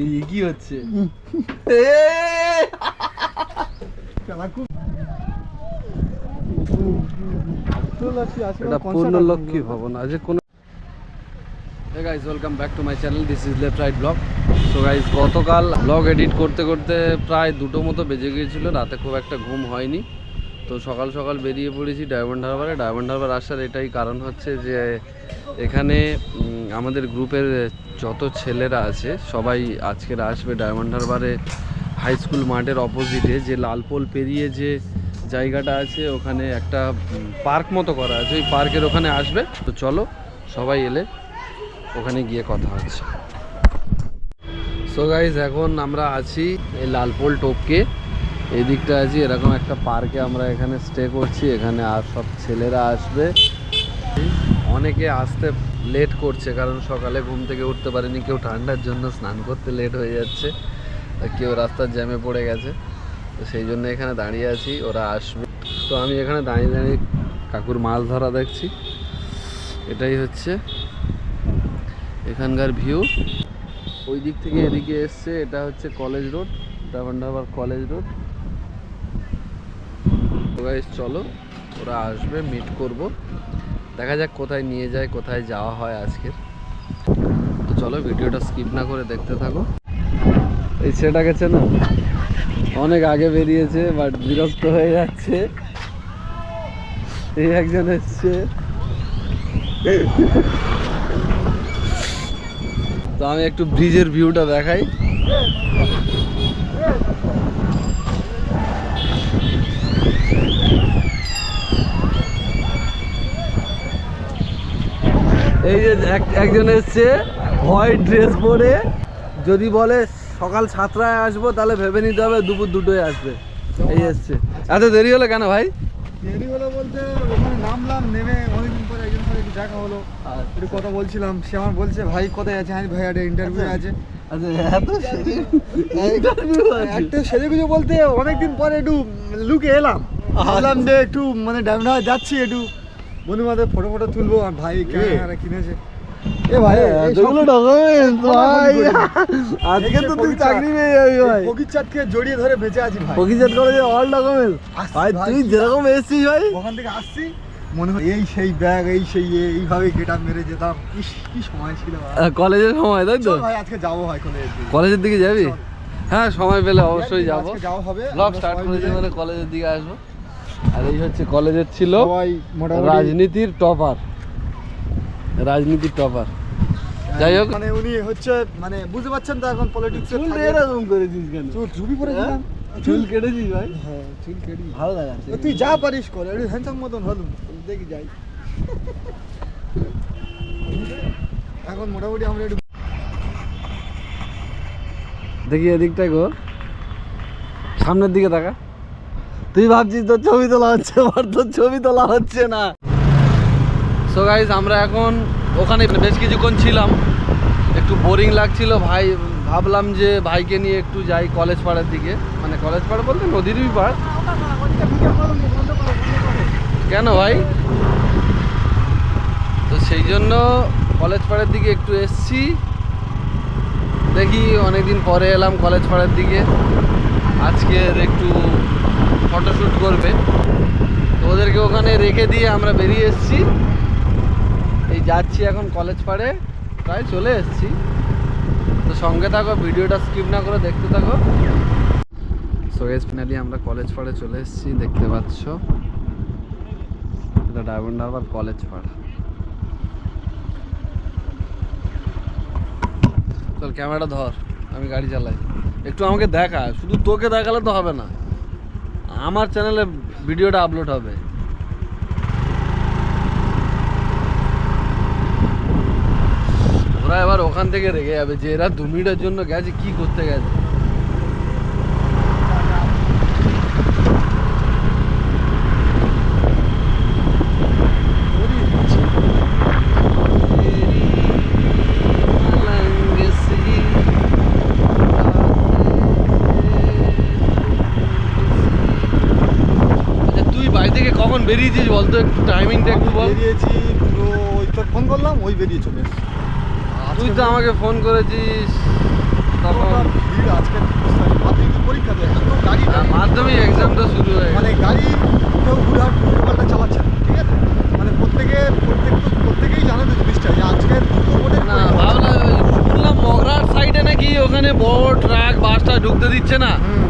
এই কি হচ্ছে। এটা পূর্ণলক্ষ্মী ভবন আজ কোনো hey guys welcome back to my channel this is left right blog so guys গতকাল ব্লগ এডিট করতে করতে প্রায় দুটো মতো বেজে গিয়েছিল। রাতে খুব একটা ঘুম হয়নি। তো সকাল সকাল বেরিয়ে পড়েছি ডায়মন্ড হারবারে। ডায়মন্ড হারবার আসার এটাই কারণ হচ্ছে যে, এখানে আমাদের গ্রুপের যত ছেলেরা আছে, সবাই আজকের আসবে ডায়মন্ড হারবারে হাই স্কুল মাঠের অপোজিটে। যে লালপোল পেরিয়ে যে জায়গাটা আছে, ওখানে একটা পার্ক মতো করা আছে। ওই পার্কের ওখানে আসবে। তো চলো, সবাই এলে ওখানে গিয়ে কথা হচ্ছে। সো গাইজ এখন আমরা আছি এই লালপোল টোপকে। এই দিকটা আছি, এরকম একটা পার্কে আমরা এখানে স্টে করছি, এখানে আর সব ছেলেরা আসবে। অনেকে আসতে লেট করছে, কারণ সকালে ঘুম থেকে উঠতে পারেনি, কেউ ঠান্ডার জন্য স্নান করতে লেট হয়ে যাচ্ছে কেউ রাস্তার জ্যামে পড়ে গেছে। তো সেই জন্য এখানে দাঁড়িয়ে আছি, ওরা আসবে। তো আমি এখানে দাঁড়িয়ে দাঁড়িয়ে কাকুর মাছ ধরা দেখছি। এটাই হচ্ছে এখানকার ভিউ ওই দিক থেকে এদিকে এসছে, এটা হচ্ছে কলেজ রোড ডাবন্ডাবার কলেজ রোড guys, চলো ওরা আসবে মিট করব। দেখা যাক কোথায় নিয়ে যায় কোথায় যাওয়া হয় আজকের। তো চলো ভিডিওটা স্কিপ না করে দেখতে থাকো। এই ছেলেটা গেছে না? অনেক আগে বেরিয়েছে বাট বিরক্ত হয়ে যাচ্ছে। এই একজন এসছে। তো আমি একটু ব্রিজের ভিউটা দেখাই। এই যে এক- একজন এসছে হোয়াইট ড্রেস পরে। যদি বলে সকাল সাতটায় আসব তাহলে ভেবে নিতে হবে দুপুর দুটোয় আসবে। এই এসছে। এত দেরি হলো কেন ভাই? দেরি হলো বলতে ওখানে নামলাম নেমে অনেকদিন পরে একজন সাথে একটু দেখা হলো। একটু কথা বলছিলাম। সে আমার বলছে ভাই কোথায় আছে হ্যাঁ ভাই একটা ইন্টারভিউ আছে। আচ্ছা একটা সেরে গুজে বলতে অনেকদিন পরে একটু লুকে এলাম। ভাবলাম যে একটু মানে ডায়মন্ড যাচ্ছি একটু। বন্ধু বান্ধব ফটো ফটো তুলবো আর ভাই ক্যামেরা কিনেছে। এ ভাই এতগুলো ডকুমেন্ট ভাই। আজকে তো তুই চাকরি পেয়ে যাবি ভাই। ফকির চাঁদকে জড়িয়ে ধরে বেঁচে আছি ভাই। ফকিজাত কলেজে অল ডকুমেন্ট ভাই। তুই যেরকম এসেছিস ভাই। ওখান থেকে আসছি মনে হয় এই সেই ব্যাগ এই সেই এইভাবে গেট আপ মেরে যেতাম। কি সময় ছিল। কলেজের সময় তাই তো? ভাই আজকে যাব ভাই কলেজের দিকে। কলেজের দিকে যাবি? হ্যাঁ সময় পেলে অবশ্যই যাব। যাওয়া হবে ব্লগ স্টার্ট করেছি মানে কলেজের দিকে আসব। আর এই হচ্ছে কলেজের ছিল রাজনীতির টপার। রাজনীতির টপার। যাই হোক। মানে উনি হচ্ছে মানে বুঝতে পারছেন তো এখন পলিটিক্স চুল এরকম করেছিস কেন? চুল চুপি পরেছিলাম চুল কেটেছিস ভাই। হ্যাঁ চুল কেটে ভালো দেখাচ্ছে। তুই যা পারিস কর একটু হ্যান্ডসাম মতন হলুম। দেখি যাই। এখন মোটামুটি আমরা একটু দেখি এদিকটাই গো। সামনের দিকে তাকা। তুই ভাবছিস তোর ছবি তোলা হচ্ছে, আমার তোর ছবি তোলা হচ্ছে না। সো গাইজ আমরা এখন ওখানে বেশ কিছুক্ষণ ছিলাম। একটু বোরিং লাগছিল, ভাই, ভাবলাম যে ভাইকে নিয়ে একটু যাই কলেজ পাড়ার দিকে। মানে কলেজ পাড়া বলতে নদীরই পাড়। কেন ভাই? তো সেই জন্য কলেজ পাড়ার দিকে একটু এসছি। দেখি অনেকদিন পরে এলাম কলেজ পাড়ার দিকে। আজকের একটু ফটোশ্যুট করবে। ওদেরকে ওখানে রেখে দিয়ে আমরা বেরিয়ে এসেছি। এই যাচ্ছি এখন কলেজ পাড়ে। প্রায় চলে এসেছি। তো সঙ্গে থাকো, ভিডিওটা স্কিপ না করে দেখতে থাকো। সো এস আমরা কলেজ পাড়ে চলে এসেছি, দেখতে পাচ্ছ। এটা ডায়মন্ড হারবার কলেজ পাড়। চল, ক্যামেরাটা ধর, আমি গাড়ি চালাই। একটু আমাকে দেখা, শুধু তোকে দেখালে তো হবে না। আমার চ্যানেলে ভিডিওটা আপলোড হবে। ওরা এবার ওখান থেকে রেগে যাবে যে এরা দু মিনিটের জন্য গেছে, কি করতে গেছে আচ্ছা তুই বাড়ি থেকে কখন বেরিয়েছিস বলতো একটু টাইমিংটা একটু বল। বেরিয়েছি পুরো ওই তোর ফোন করলাম ওই বেরিয়ে চলে। তুই তো আমাকে ফোন করেছিস। তখন ভিড় আজকে মাধ্যমিক পরীক্ষা তো এত গাড়ি আহ, মাধ্যমিক এক্সামটা শুরু হয়ে মানে গাড়ি কেউ ঘুরহাট উল্টোপাল্টা চালাচ্ছে ঠিক আছে? মানে প্রত্যেকে প্রত্যেক প্রত্যেকেই জানে তো জিনিসটা যে আজকে দুটো বোর্ডের না পরীক্ষা হচ্ছে। ভাবলাম ওই শুনলাম মগরার সাইডে নাকি ওখানে বড় ট্রাক বাসটা ঢুকতে দিচ্ছে না হুম,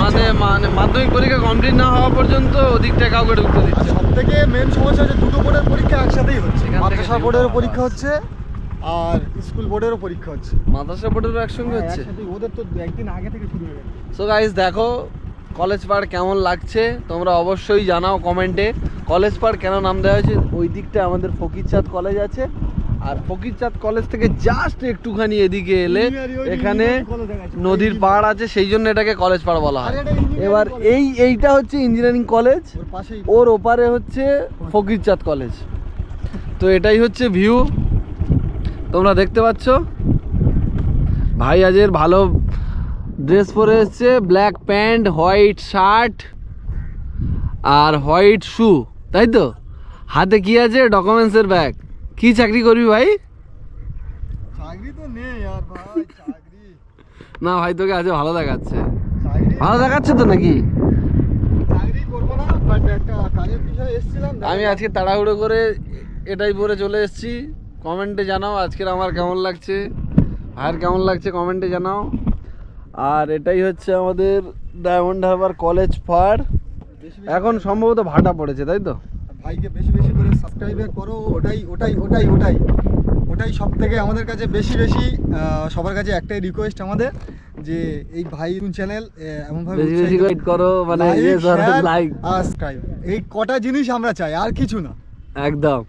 মানে দিচ্ছে। মানে মাধ্যমিক পরীক্ষা কমপ্লিট না হওয়া পর্যন্ত ওদিকটা কাউকে ঢুকতে দিচ্ছে সব থেকে মেন সমস্যা হচ্ছে দুটো বোর্ডের পরীক্ষা একসাথেই হচ্ছে। মাদ্রাসা বোর্ডেরও পরীক্ষা হচ্ছে। আর স্কুল বোর্ডেরও পরীক্ষা হচ্ছে। মাদ্রাসা বোর্ডেরও একসঙ্গে হচ্ছে? ওদের তো একদিন আগে থেকে শুরু হয়ে গেছে। সো গাইস দেখো কলেজ পাড় কেমন লাগছে? তোমরা অবশ্যই জানাও কমেন্টে কলেজ পাড় কেন নাম দেওয়া হয়েছে? ওই দিকটা আমাদের ফকিরচাঁদ কলেজ আছে। আর ফকিরচাঁদ কলেজ থেকে জাস্ট একটুখানি এদিকে এলে এখানে নদীর। পাড় আছে সেই জন্য এটাকে কলেজ পাড় বলা হয়। এবার এই এইটা হচ্ছে ইঞ্জিনিয়ারিং কলেজ ওর ওর ওপারে হচ্ছে ফকিরচাঁদ কলেজ তো এটাই হচ্ছে ভিউ তোমরা দেখতে পাচ্ছ? ভাই আজের ভালো ড্রেস পরে এসছে ব্ল্যাক প্যান্ট হোয়াইট শার্ট আর হোয়াইট শু তাই তো? হাতে কি আছে? ডকুমেন্টসের ব্যাগ কি চাকরি করবি ভাই? চাকরি তো নেই আর ভাই চাকরি। না ভাই তোকে আজ ভালো দেখাচ্ছে। ভালো দেখাচ্ছে তো নাকি? চাকরি করব না একটা কাজের বিষয়ে এসেছিলাম আমি আজকে তাড়াহুড়ো করে এটাই পরে চলে এসেছি। কমেন্টে জানাও আজকের আমার কেমন লাগছে ভাইয়ের কেমন লাগছে কমেন্টে জানাও। আর এটাই হচ্ছে আমাদের ডায়মন্ড হারবার কলেজ বেশি এখন সম্ভবত ভাটা পড়েছে তাই তো? ভাইকে বেশি বেশি করে সাবস্ক্রাইব করো ওটাই ওটাই ওটাই ওটাই। ওটাই সব থেকে আমাদের কাছে বেশি বেশি সবার কাছে একটাই রিকোয়েস্ট আমাদের যে এই ভাই চ্যানেল এমনভাবে করো মানে লাইক সাবস্ক্রাইব এই কটা জিনিস আমরা চাই আর কিছু না। একদম।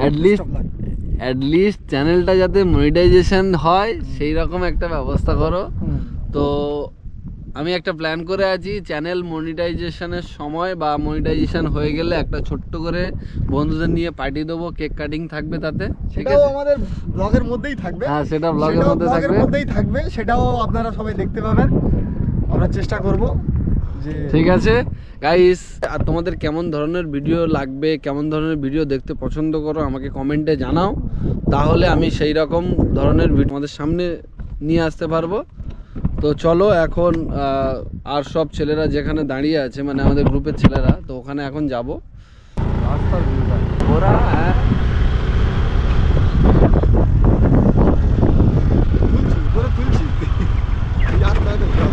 অ্যাটলিস্ট অ্যাটলিস্ট চ্যানেলটা যাতে মনিটাইজেশন হয় সেই রকম একটা ব্যবস্থা করো। তো আমি একটা প্ল্যান করে আছি চ্যানেল মনিটাইজেশনের সময় বা মনিটাইজেশন হয়ে গেলে একটা ছোট্ট করে বন্ধুদের নিয়ে পার্টি দেবো কেক কাটিং থাকবে তাতে সেটাও আমাদের ব্লগের মধ্যেই থাকবে। হ্যাঁ সেটা ব্লগের মধ্যে ব্লগের থাকবে। মধ্যেই থাকবে সেটাও আপনারা সবাই দেখতে পাবেন। আমরা চেষ্টা করব ঠিক আছে? গাইস আর তোমাদের কেমন ধরনের ভিডিও লাগবে কেমন ধরনের ভিডিও দেখতে পছন্দ করো আমাকে কমেন্টে জানাও। তাহলে আমি সেই রকম ধরনের ভিডিও তোমাদের সামনে নিয়ে আসতে পারব। তো চলো এখন আর সব ছেলেরা যেখানে দাঁড়িয়ে আছে মানে আমাদের গ্রুপের ছেলেরা, তো ওখানে এখন যাব। হ্যাঁ তুলছি উপরে তুলছি এই রাস্তাটা ব্লগ।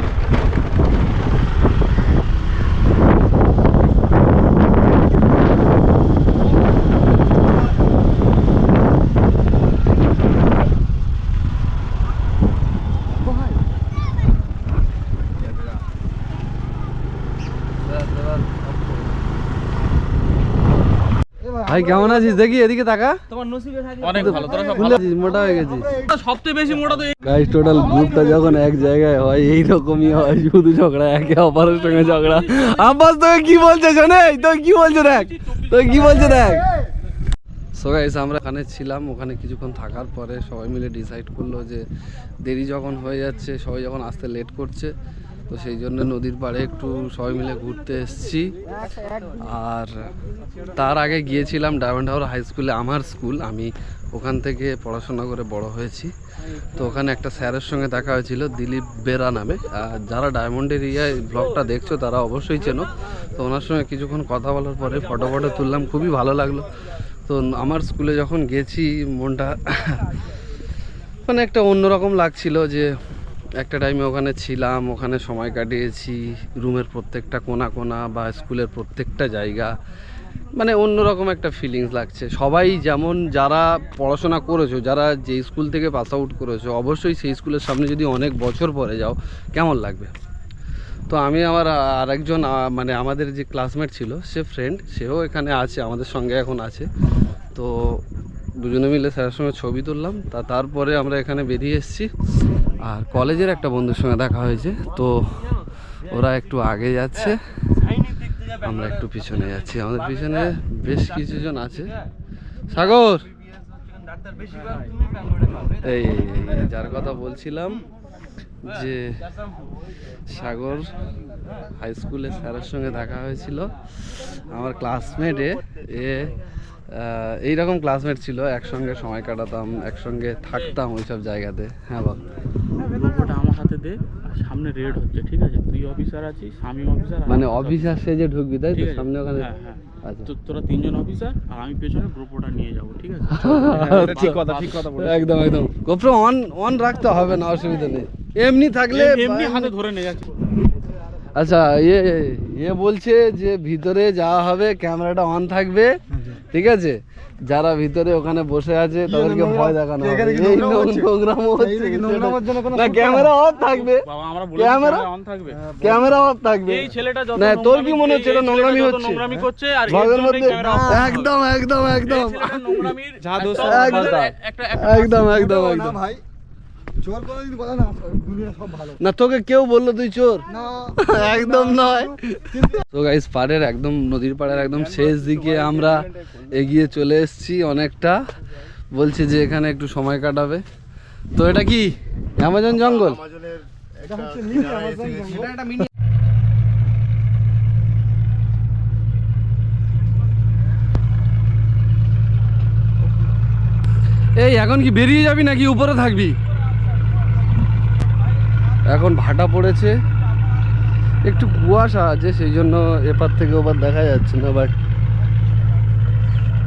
এ ভাই কেমন আছিস? দেখি এদিকে তাকা। অনেক ভালো তোরা সব ফুলে মোটা হয়ে গেছিস। সবচেয়ে বেশি মোটা তো গাইস টোটাল গ্রুপটা যখন এক জায়গায় হয় এই রকমই হয় শুধু ঝগড়া একে অপরের সঙ্গে ঝগড়া। আব্বাস তোকে কি বলছে শোনে? তো কি বলছে দেখ? তো কি বলছে দেখ? সো গাইস আমরা এখানে ছিলাম ওখানে কিছুক্ষণ থাকার পরে সবাই মিলে ডিসাইড করল যে দেরি যখন হয়ে যাচ্ছে সবাই যখন আসতে লেট করছে তো সেই জন্য নদীর পাড়ে একটু সবাই মিলে ঘুরতে এসেছি। আর তার আগে গিয়েছিলাম ডায়মন্ড হাওয়ার হাই স্কুলে, আমার স্কুল। আমি ওখান থেকে পড়াশোনা করে বড় হয়েছি। তো ওখানে একটা স্যারের সঙ্গে দেখা হয়েছিল, দিলীপ বেরা নামে। যারা ডায়মন্ড এরিয়ায় ব্লগটা দেখছ, তারা অবশ্যই চেনো। তো ওনার সঙ্গে কিছুক্ষণ কথা বলার পরে ফটো ফটো তুললাম, খুবই ভালো লাগল। তো আমার স্কুলে যখন গেছি, মনটা মানে একটা অন্যরকম লাগছিল যে একটা টাইমে ওখানে ছিলাম, ওখানে সময় কাটিয়েছি, রুমের প্রত্যেকটা কোনা কোনা বা স্কুলের প্রত্যেকটা জায়গা। মানে অন্যরকম একটা ফিলিংস লাগছে। সবাই যেমন যারা পড়াশোনা করেছ, যারা যে স্কুল থেকে পাস আউট করেছ, অবশ্যই সেই স্কুলের সামনে যদি অনেক বছর পরে যাও, কেমন লাগবে? তো আমি আমার আরেকজন মানে আমাদের যে ক্লাসমেট ছিল, সে ফ্রেন্ড সেও এখানে আছে, আমাদের সঙ্গে এখন আছে। তো দুজনে মিলে স্যারের সঙ্গে ছবি তুললাম, তা তারপরে আমরা এখানে বেরিয়ে এসেছি। আর কলেজের একটা বন্ধুর সঙ্গে দেখা হয়েছে, তো ওরা একটু আগে যাচ্ছে, আমরা একটু পিছনে যাচ্ছি। আমাদের পিছনে বেশ কিছুজন আছে। সাগর! এই যার কথা বলছিলাম যে সাগর হাই স্কুলে স্যারের সঙ্গে দেখা হয়েছিল। আমার ক্লাসমেটে এ এইরকম ক্লাসমেট ছিল, একসঙ্গে সময় কাটাতাম, একসঙ্গে থাকতাম ওইসব জায়গাতে। হ্যাঁ বল। হাতে দে আর সামনে রেড হচ্ছে ঠিক আছে? তুই অফিসার আছিস আমি অফিসার মানে অফিসার সেজে ঢুকবি তাই তো? ঠিক আছে। সামনে ওখানে হ্যাঁ, হ্যাঁ। আচ্ছা। তো তোরা তিনজন অফিসার আর আমি পেছনে গ্রুপটা নিয়ে যাব ঠিক আছে? ঠিক কথা ঠিক কথা একদম একদম। গোপ্রো অন অন রাখতে হবে না অসুবিধা নেই। এমনি থাকলে এমনি হাতে ধরে নিয়ে যাচ্ছি। আচ্ছা ইয়ে ইয়ে বলছে যে ভিতরে যাওয়া হবে ক্যামেরাটা অন থাকবে। ঠিক আছে যারা ভিতরে ওখানে বসে আছে তাদেরকে ভয় দেখানো। এই নোংরাম হচ্ছে? না ক্যামেরা অফ থাকবে বাবা আমরা বলে ক্যামেরা? অন থাকবে ক্যামেরা অফ থাকবে এই ছেলেটা যত না তোর কি মনে হচ্ছে এটা নোংরামি হচ্ছে নোংরামি করছে আর এর মধ্যে। একদম একদম একদম নোংরামির যা একদম একদম। একটা- একটা একদম একদম একদম ভাই চোর কোনোদিন বলে না দুনিয়া সব ভালো। না তোকে কেউ বলল তুই চোর? না। একদম নয়। তো গাইস পাড়ের একদম নদীর পাড়ের একদম শেষ দিকে আমরা এগিয়ে চলে এসেছি অনেকটা। বলছে যে এখানে একটু সময় কাটাবে। তো এটা কি? অ্যামাজন জঙ্গল? এটা হচ্ছে আমাজন জঙ্গল। এই এখন কি বেরিয়ে যাবি নাকি উপরে থাকবি? এখন ভাটা পড়েছে একটু কুয়াশা আছে, সেই জন্য এপার থেকে ওপার দেখা যাচ্ছে না বাট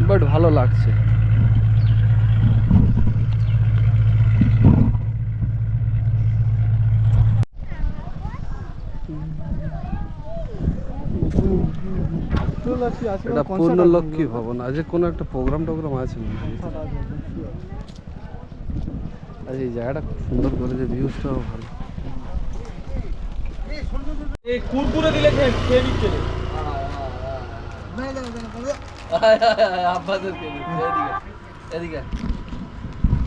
বাট ভালো লাগছে এটা আছে। ভবন আজকে কোনো একটা প্রোগ্রাম টোগ্রাম আছে। আচ্ছা এই জায়গাটা খুব সুন্দর করেছে ভিউজটাও ভালো এই কুরকুরে দিলে খেয়ে খেয়ে দিচ্ছে রে। না, না, না, না, না। আব্বাদেরকে এদিকে এদিকে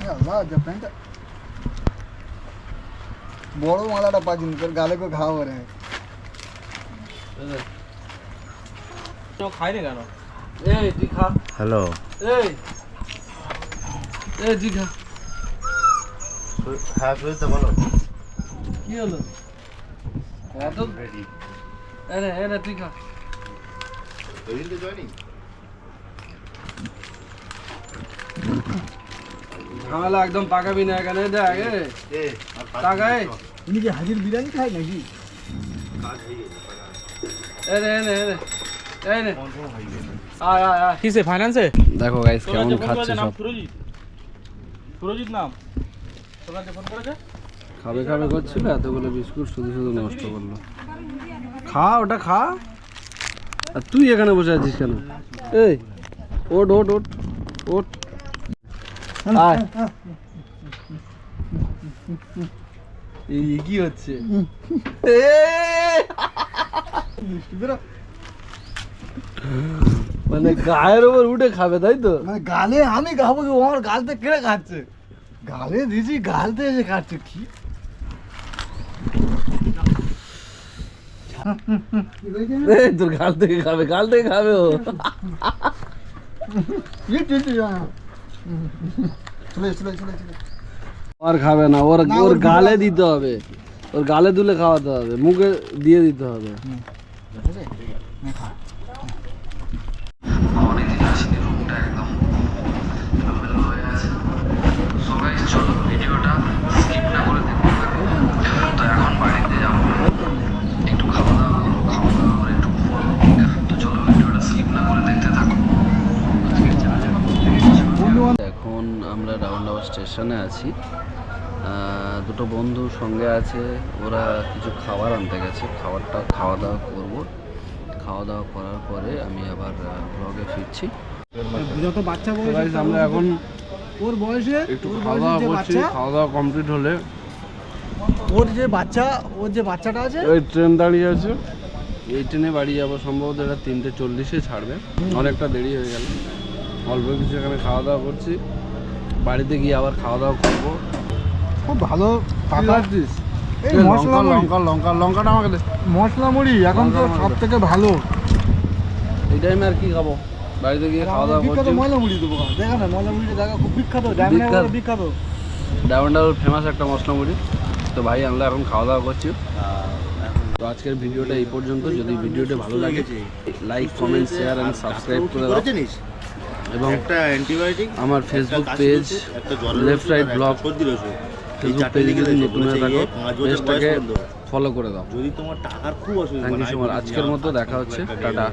এ আল্লাহ, যা প্যান্টটা। বড় মালাটা পাচ্ছি তোর গালে কো ঘা হয়ে রহে তো খাই না কেন এই তুই খা হ্যালো এই এই তুই খা হ্যাঁ খা। ঝামেলা একদম পাকাবি না এখানে দেখ এ। টাকায় উনি কি হাজির বিরিয়ানি খায় নাকি? কিসে ফাইন্যান্সে দেখো গাইস কেমন খাচ্ছে নাম সব। সুরজিৎ। নাম। কাছে ফোন করেছে? খাবে খাবে করছিল এতগুলো বিস্কুট শুধু শুধু নষ্ট করল। খা ওটা খা। আর তুই এখানে বসে আছিস কেন? এই ওট ওট ওট ওট আয়। এই কি হচ্ছে? মানে গায়ের ওপর উঠে খাবে তাই তো? মানে গালে আমি খাব আমার গালতে কেড়ে খাচ্ছে? গালে দিছি গালতে এসে খাচ্ছে। কি তোর গাল থেকে খাবে গাল থেকে খাবে ও। চলে চলে চলে চলে আর খাবে না ওর ওর ওর গালে দিতে হবে। ওর গালে দুলে খাওয়াতে হবে মুখে দিয়ে দিতে হবে এখন আমরা রাউন্ড আওয়ার স্টেশনে আছি। দুটো বন্ধু সঙ্গে আছে ওরা কিছু খাবার আনতে গেছে। খাবারটা খাওয়া দাওয়া করব। খাওয়া দাওয়া করার পরে আমি আবার ব্লগে ফিরছি। যত বাচ্চা Guys, আমরা এখন ওর বয়সে একটু খাওয়া দাওয়া করছি খাওয়া দাওয়া কমপ্লিট হলে। ওর যে বাচ্চা ওর যে বাচ্চাটা আছে? ওই ট্রেন দাঁড়িয়ে আছে। এই ট্রেনে বাড়ি যাব সম্ভবত এটা তিনটে চল্লিশে ছাড়বে। অনেকটা দেরি হয়ে গেল। অল্প কিছু এখানে খাওয়া দাওয়া করছি। বাড়িতে গিয়ে আবার খাওয়া দাওয়া করব। খুব ভালো এই এই মশলা লঙ্কা লঙ্কা লঙ্কা লঙ্কাটা আমাকে মশলা মুড়ি এখন তো সব থেকে ভালো। এই টাইমে আর কি খাব? বাড়িতে গিয়ে খাওয়া দাওয়া বিখ্যাত করছি। ময়লা মুড়ি দেবো দেখা না ময়লা মুড়িটা দেখা খুব বিখ্যাত ডায়মন্ড বিখ্যাত। বিখ্যাত। ডায়মন্ড ফেমাস একটা মশলা মুড়ি তো ভাই আমরা এখন খাওয়া দাওয়া করছি। তো আজকের ভিডিওটা এই পর্যন্ত। যদি ভিডিওটা ভালো লাগে like comment share and subscribe করে দাও। এবং একটা অ্যান্টিবায়োটিক আমার Facebook page left right blog Facebook পেজে যদি নতুন হয়ে থাকো পেজটাকে ফলো করে দাও যদি তোমার টাকার খুব অসুবিধা. আজকের মতো দেখা হচ্ছে। টাটা।